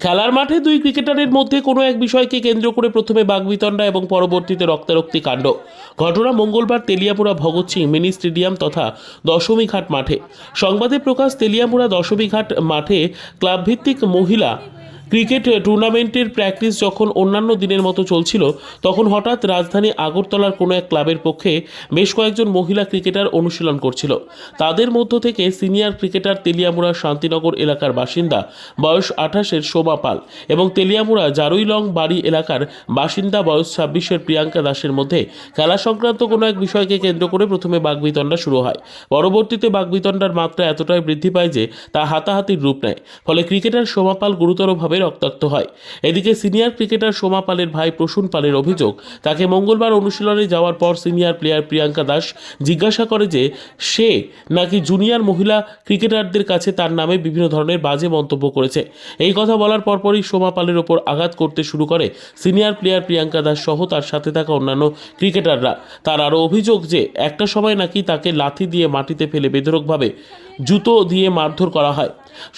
খেলার মাঠে দুই ক্রিকেটারের মধ্যে কোনো এক বিষয়কে কেন্দ্র করে প্রথমে বাগবিতণ্ডা এবং পরবর্তীতে রক্তারক্তি কাণ্ড। ঘটনা মঙ্গলবার তেলিয়াপুরা ভগৎ সিং মিনি স্টেডিয়াম তথা দশমীঘাট মাঠে। সংবাদে প্রকাশ, তেলিয়াপুরা দশমীঘাট মাঠে ক্লাবভিত্তিক মহিলা ক্রিকেট টুর্নামেন্টের প্র্যাকটিস যখন অন্যান্য দিনের মতো চলছিল, তখন হঠাৎ রাজধানী আগরতলার কোনো এক ক্লাবের পক্ষে বেশ কয়েকজন মহিলা ক্রিকেটার অনুশীলন করছিল। তাদের মধ্য থেকে সিনিয়র ক্রিকেটার তেলিয়ামুড়া শান্তিনগর এলাকার বাসিন্দা বয়স আঠাশের শোভা পাল এবং তেলিয়ামুড়া জারুইলং বাড়ি এলাকার বাসিন্দা বয়স ছাব্বিশের প্রিয়াঙ্কা দাসের মধ্যে খেলা সংক্রান্ত কোনো এক বিষয়কে কেন্দ্র করে প্রথমে বাগবিতণ্ডা শুরু হয়। পরবর্তীতে বাগবিতণ্ডার মাত্রা এতটাই বৃদ্ধি পায় যে তা হাতাহাতির রূপ নেয়। ফলে ক্রিকেটার সোমা পাল গুরুতরভাবে রক্তাক্ত হয়। এদিকে সিনিয়র ক্রিকেটার সোমা পালের ভাই প্রসূন পালের অভিযোগ, তাকে মঙ্গলবার অনুশীলনে যাওয়ার পর সিনিয়র প্লেয়ার প্রিয়াঙ্কা দাস জিজ্ঞাসা করে যে, সে নাকি জুনিয়র মহিলা ক্রিকেটারদের কাছে তার নামে বিভিন্ন ধরনের বাজে মন্তব্য করেছে। এই কথা বলার পরপরই সোমা পালের ওপর আঘাত করতে শুরু করে সিনিয়র প্লেয়ার প্রিয়াঙ্কা দাস সহ তার সাথে থাকা অন্যান্য ক্রিকেটাররা। তার আরও অভিযোগ যে, একটা সময় নাকি তাকে লাথি দিয়ে মাটিতে ফেলে বেধরকভাবে জুতো দিয়ে মারধর করা হয়।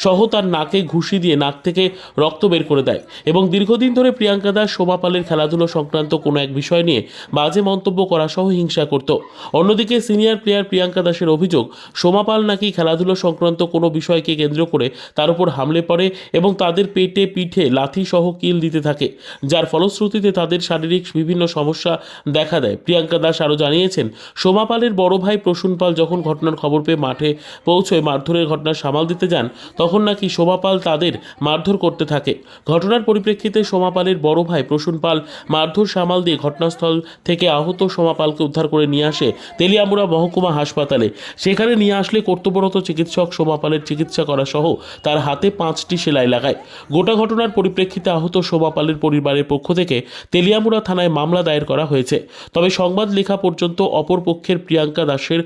সহ তার নাকে ঘুষি দিয়ে নাক থেকে রক্ত বের করে দেয় এবং দীর্ঘদিন ধরে প্রিয়াঙ্কা দাস, শোভা পালের খেলাধুলো সংক্রান্ত কোনো এক বিষয় নিয়ে বাজে মন্তব্য করা সহ হিংসা করত। অন্যদিকে সিনিয়র প্লেয়ার প্রিয়াঙ্কা দাসের অভিযোগ সোমা পাল নাকি খেলাধুলো সংক্রান্ত কোনো বিষয়কে কেন্দ্র করে তার উপর হামলে পড়ে এবং তাদের পেটে পিঠে লাথি সহ কিল দিতে থাকে, যার ফলশ্রুতিতে তাদের শারীরিক বিভিন্ন সমস্যা দেখা দেয়। প্রিয়াঙ্কা দাস আরও জানিয়েছেন সোমা পালের বড় ভাই প্রসূন পাল যখন ঘটনার খবর পেয়ে মাঠে পৌঁছয় মারধরের ঘটনা সামাল দিতে যান, তখন নাকি সোমা পাল তাদের মারধর করতে থাকে। ঘটনার পরিপ্রেক্ষিতে সোমা পালের বড় ভাই প্রসূন পাল মারধর সামাল দিয়ে ঘটনাস্থল থেকে আহত সোমা পালকে উদ্ধার করে নিয়ে আসে তেলিয়ামুড়া মহকুমা হাসপাতালে। সেখানে নিয়ে আসলে কর্তব্যরত চিকিৎসক সোমা পালের চিকিৎসা করা সহ তার হাতে পাঁচটি সেলাই লাগায়। গোটা ঘটনার পরিপ্রেক্ষিতে আহত সোমা পালের পরিবারের পক্ষ থেকে তেলিয়ামুড়া থানায় মামলা দায়ের করা হয়েছে। তবে সংবাদ লেখা পর্যন্ত অপর পক্ষের প্রিয়াঙ্কা দাসের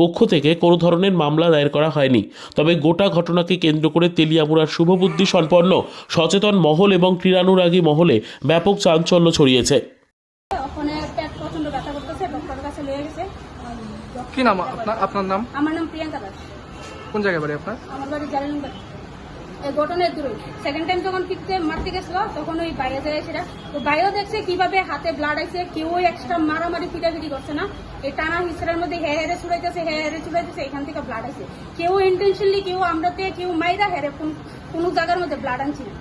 পক্ষ থেকে কোনো ধরনের মামলা দায়ের করা হয়নি। তবে গোটা ঘটনাকে কেন্দ্র করে তেলিয়ামুড়ার শুভবুদ্ধি সম্পন্ন সচেতন মহল এবং ক্রীড়ানুরাগী মহলে ব্যাপক চাঞ্চল্য ছড়িয়েছে। কি নাম আপনার? আপনার নাম? আমার নাম প্রিয়াঙ্কা দাস। কোন জায়গায় বাড়ি আপনার? আমার বাড়ি এই দূরে সেকেন্ড টাইম যখন পিকতে মারতে গেছিল, তখন ওই বাইরে যায় সেটা তো বাইরেও দেখছে কীভাবে হাতে ব্লাড আইছে কেউ এক্সট্রা মারামারি, পিটাপিটি করছে না। এই টানা হিসেবের মধ্যে হে হেরে ছুড়াইতেছে, হে হেরে চুড়াইতেছে এখান থেকে ব্লাড আইছে কেউ ইন্টেনশনলি কেউ আমরাতে, কেউ মাইরা হেরে কোন জায়গার মধ্যে ব্লাড আনছি না।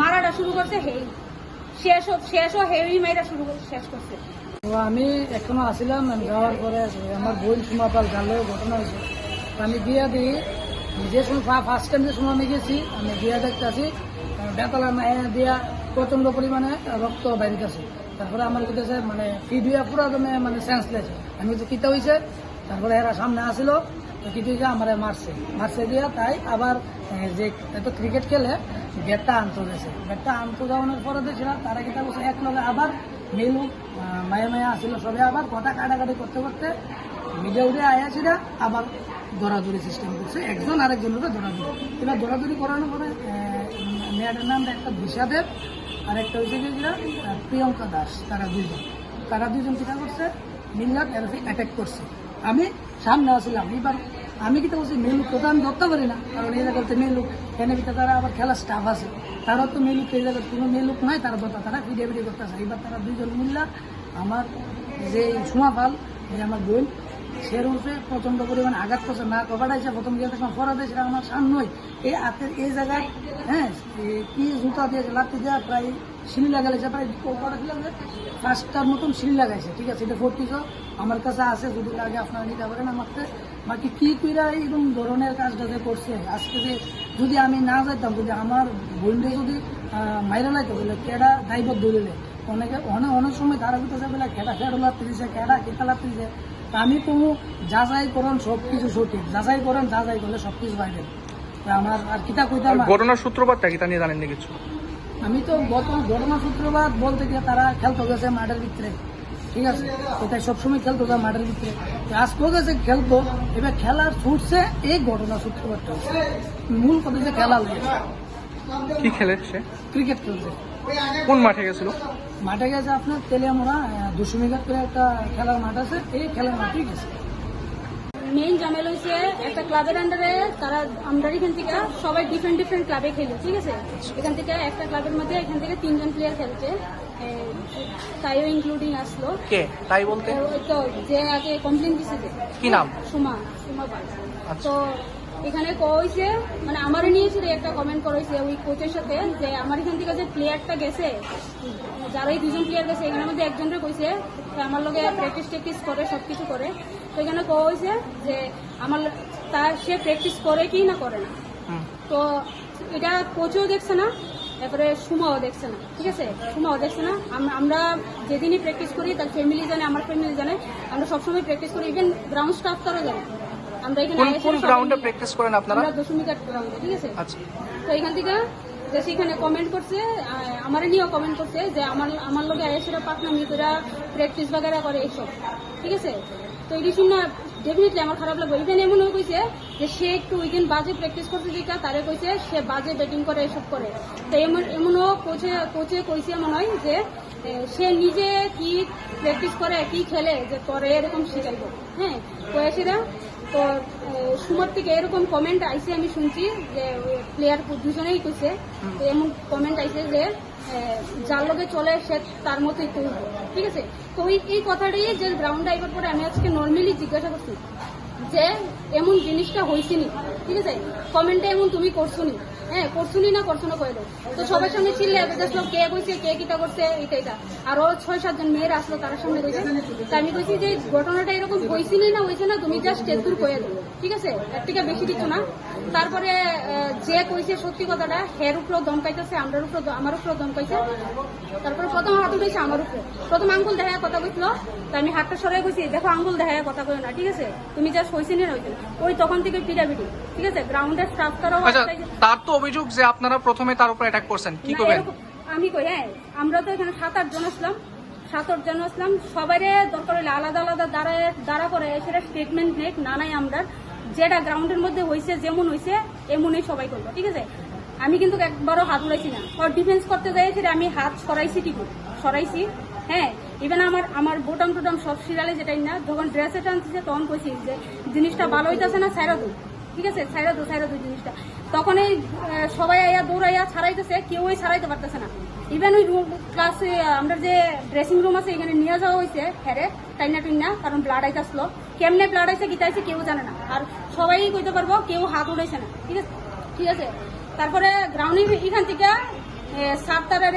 মারাটা শুরু করছে হেই। শেষ হোক শেষ হোক হেভি মাইরা শুরু শেষ করছে। আমি এখনও আসিলাম যাওয়ার পরে আমার সুমাপাল ঘটনা হয়েছে। আমি বিয়া দিই যে সময় ফার্স্ট টাইম যে সময় আমি গেছি, আমি বিয়া দেখতে আছি বেতলা দিয়া প্রচণ্ড পরিমাণে রক্ত বাইরিতেছে তারপরে আমার কাছে মানে ফিড হইয়া পুরা দমে মানে সেন্স লেছে আমি তো কিতা হয়েছে? তারপরে এরা সামনে আসিল, তো কিছু হয়েছে, আমার মারছে। মারছে দিয়া তাই আবার যে এত ক্রিকেট খেলে ব্যাটটা আনতে গেছে। ব্যাটটা আনতে যাওয়ানোর পরে দেখছি না তারা কিতা বলছে, এক লগে আবার মেলু মায়া মায়া আসিল সবে আবার, কথা কাটাকাটি করতে করতে মিডিয়া উঠে আয়াছি না আবার দৌড়াদৌড়ি সিস্টেম করছে। একজন আরেকজনের দৌড়াদৌড়ি এবার দৌড়াদৌড়ি করানোর পরে মেয়েটার নাম একটা দিশাদেব আর একটা হয়েছে কি প্রিয়ঙ্কা দাস, তারা দুইজন। তারা দুইজন কিনা করছে? মিল্লাত অ্যাটাক করছে। আমি সামনে আসলাম। এবার আমি কি তো বলছি মেলুক তো আমি ধরতে পারি না, কারণ এই জায়গাতে মেলুক কেন ভিতরে তারা আবার খেলার স্টাফ আছে। তারাও তো মেলুক এই জায়গায় কোনো মেলুক নাই, তারা ধরতে, তারা ভিডিও ভিডিও করতেছে এবার তারা দুইজন মিল্লা আমার যে সুমা পাল, যে আমার বোন সে রূপে প্রচণ্ড পরিমাণে আঘাত করছে, না প্রথম গিয়ে দেখলাম ফরাতে সেটা আমার এই এই জায়গায় হ্যাঁ কি জুতা দিয়েছে প্রায় সিঁড়ি লাগাইছে, প্রায় দিলাম যে পাঁচটার মতন সিঁড়ি লাগাইছে, ঠিক আছে, এটা আমার কাছে আছে, যদি লাগে আপনারা নিতে পারেন আমার কাছে। বাকি কি কইরা এইরকম ধরনের কাজটা যে করছে, আজকে যে যদি আমি না যাইতাম, যদি আমার বোনকে যদি মাইরা লাইতো বলে কেডা দায়বদ্ধ ধরিলে অনেকে অনেক অনেক সময় তারা ভিতরে বলে কেডা ফেরো লাগতে দিছে, কেডা কেটা লাগতে আমি কোনো যাচাই করেন সব কিছু সঠিক। যাচাই করেন যাচাই করলে সব কিছু বাইরে আমার আর কিতা কইতাম ঘটনার সূত্রপাতটা কি তা নিয়ে জানেন না কিছু? আমি তো গত ঘটনা সূত্রপাত বলতে গিয়ে তারা খেলতে গেছে মাঠের ভিতরে। ঠিক আছে? এটাই সবসময় খেলতো যায় মাঠের ভিতরে। আজকেও গেছে খেলতো এবার খেলার ছুটছে এই ঘটনা সূত্রপাতটা মূল কথা যে খেলা লাগে কি খেলে সে? ক্রিকেট খেলছে। কোন মাঠে গেছিল? মাঠে গেছে আপনার তেলে তেলিয়ামোড়া দুশো মিটার করে একটা খেলার মাঠ আছে এই খেলার মাঠেই গেছে। মেইন জামেল হয়েছে একটা ক্লাবের আন্ডারে তারা আমরা এখান থেকে সবাই ডিফারেন্ট ডিফারেন্ট ক্লাবে খেলে ঠিক আছে? এখান থেকে একটা ক্লাবের মধ্যে এখান থেকে তিনজন প্লেয়ার খেলছে। তাইও ইনক্লুডিং আসলো। কে? তাই বলতে? তো যে আগে কমপ্লেন দিছে যে কি নাম? সুমা সুমা পাল। আচ্ছা। তো এখানে কইছে মানে আমারও নিয়েছিল একটা কমেন্ট করেছে ওই কোচের সাথে যে আমার এখান থেকে যে প্লেয়ারটা গেছে যারা এই দুজন প্লেয়ার গেছে এখানের মধ্যে একজনের কইছে আমার লগে প্র্যাকটিস ট্যাকটিস করে সবকিছু করে। তো এখানে কইছে যে আমার তার সে প্র্যাকটিস করে কি না করে না। তো এটা কোচও দেখছে না তারপরে সুমাও দেখছে না ঠিক আছে? সুমাও দেখছে না। আমরা যেদিনই প্র্যাকটিস করি তার ফ্যামিলি জানে আমার ফ্যামিলি জানে আমরা সবসময় প্র্যাকটিস করি ইভেন গ্রাউন্ড স্টাফ তারও জানে। আমরা এখানে কোন আইএসএল কোন সবাই গ্রাউন্ডে প্র্যাকটিস করেন আপনারা? আমরা দশমিকার গ্রাউন্ডে ঠিক আছে? আচ্ছা। তো এখান থেকে যে সেখানে কমেন্ট করছে আমার নিয়েও কমেন্ট করছে যে আমার আমার লোক আয়েসেরা পাকনামি প্র্যাকটিস বাগেরা করে এইসব ঠিক আছে? তো এটি শুনে ডেফিনেটলি আমার খারাপ লাগবে। ইভেন এমনও কইছে যে সে একটু উইকেন্ড বাজে প্র্যাকটিস করতে যেটা তারে কইছে সে বাজে ব্যাটিং করে এসব করে। তো এমন এমনও কোচে কোচে কইছে মনে হয় যে সে নিজে কি প্র্যাকটিস করে কি খেলে যে করে এরকম শিখাইব। হ্যাঁ কয়েছেরা তো সুমার থেকে এরকম কমেন্ট আইসে আমি শুনছি যে প্লেয়ার দুজনেই কইছে তো এমন কমেন্ট আইসে যে যার লোকে চলে সে তার মতোই করব ঠিক আছে? তো ওই এই কথাটাই যে গ্রাউন্ডে আইবার পরে আমি আজকে নর্মালি জিজ্ঞাসা করছি যে এমন জিনিসটা হয়েছিনি ঠিক আছে? কমেন্টে এমন তুমি করছ নি? হ্যাঁ করছুনি না করছ না কইলো। তো সবার সামনে চিল্লে দেখল কে কইছে, কে কিটা করছে এটা এটা ও ছয় সাতজন মেয়েরা আসলো তার সামনে কইছে। তা আমি কইছি যে, ঘটনাটা এরকম হয়েছিলই না হয়েছে না, তুমি জাস্ট টেস্টুর কয়ে দেবো ঠিক আছে? এর থেকে বেশি কিছু না। তারপরে যে কইছে সত্যি কথাটা হের উপরেও দমকাইতেছে আমরার উপরে আমার উপরেও দমকাইছে তারপরে প্রথম হাত উঠেছে আমার উপরে। প্রথম আঙ্গুল দেখা কথা কইছিল তা আমি হাতটা সরাই কইছি দেখো আঙ্গুল দেখা কথা কই না ঠিক আছে? তুমি জাস্ট হয়েছিনি না হয়েছে ওই তখন থেকে পিটাপিটি ঠিক আছে? গ্রাউন্ডের স্টাফ তারাও যে- তার তো অভিযোগ যে আপনারা প্রথমে তার উপর অ্যাটাক করছেন কি করবেন? আমি কই হ্যাঁ আমরা তো এখানে সাত আট জন আসলাম সাত আট জন আসলাম সবারে দরকার হলে আলাদা আলাদা দাঁড়ায় দাঁড়া করে সেটা স্টেটমেন্ট নাই আমরা যেটা গ্রাউন্ডের মধ্যে হয়েছে যেমন হয়েছে এমনই সবাই করব ঠিক আছে? আমি কিন্তু একবারও হাত উড়াইছি না। ওর ডিফেন্স করতে যাই সেটা আমি হাত সরাইছি ঠিকই সরাইছি হ্যাঁ? ইভেন আমার আমার বোটাম টোটাম সব সিরিয়ালে যেটাই না, যখন ড্রেসে টানতেছে, তখন কইছি যে, জিনিসটা ভালো হইতেছে না সাইরা দু। ঠিক আছে? সাইরা দু সাইরা দু জিনিসটা। তখন এই সবাই আইয়া দৌড়াইয়া ছাড়াইতেছে, কেউই ছাড়াইতে পারতেছে না। ইভেন ওই রুম ক্লাস আমরা যে ড্রেসিং রুম আছে, এখানে নিয়ে যাওয়া হয়েছে হ্যারে টাইনা টুইনা কারণ ব্লাড আইতাসলো কেমনে ব্লাড আইসে গীতা আইসে কেউ জানে না। আর সবাই কইতে পারব, কেউ হাত উড়াইছে না। ঠিক আছে? ঠিক আছে? তারপরে গ্রাউন্ডিং এখান থেকে সাত তারের